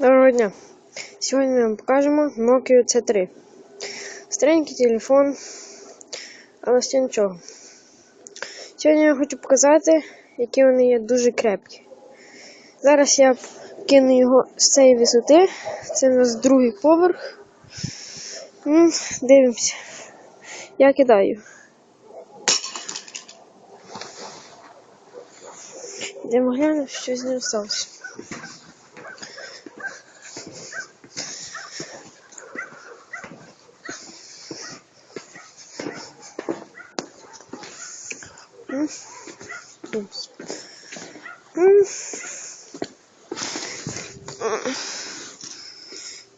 Доброго дня! Сьогодні ми вам покажемо Nokia C3. Старенький телефон, але ще нічого. Сьогодні я хочу показати, які вони є дуже крепкі. Зараз я кину його з цієї висоти. Це у нас другий поверх. М, Дивимося. Я кидаю. Йдемо глянемо, що з ним сталося.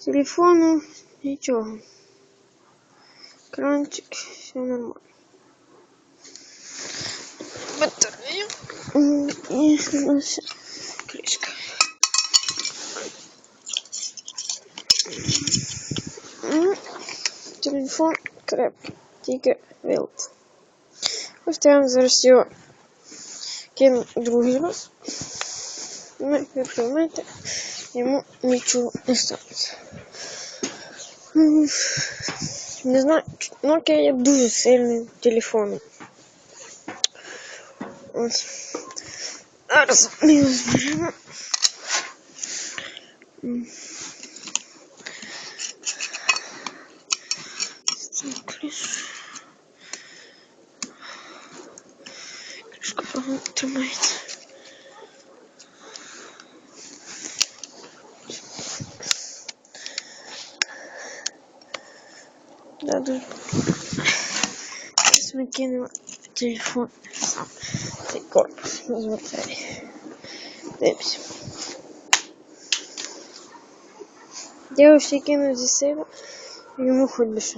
Телефону нічого. Кранчик, все нормально. Батарея. І наша кришка. Телефон крепкий, тільки вилт. Вам зараз його кину другий раз. Ну, як розумієте, йому нічого не станеться. Не знаю, Nokia є дуже сильним телефоном. Ось. Зараз ми його зберемо. Так, кришка. Кришка погано тримається. Да, дуже. Зараз ми кинемо телефон сам. Цей корпус з батареї. Дивимося. Ще кинув зі сила. Йому хоч.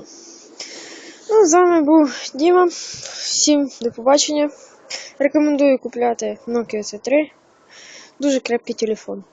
Ну, з вами був Діма. Всім до побачення. Рекомендую купляти Nokia C3. Дуже крепкий телефон.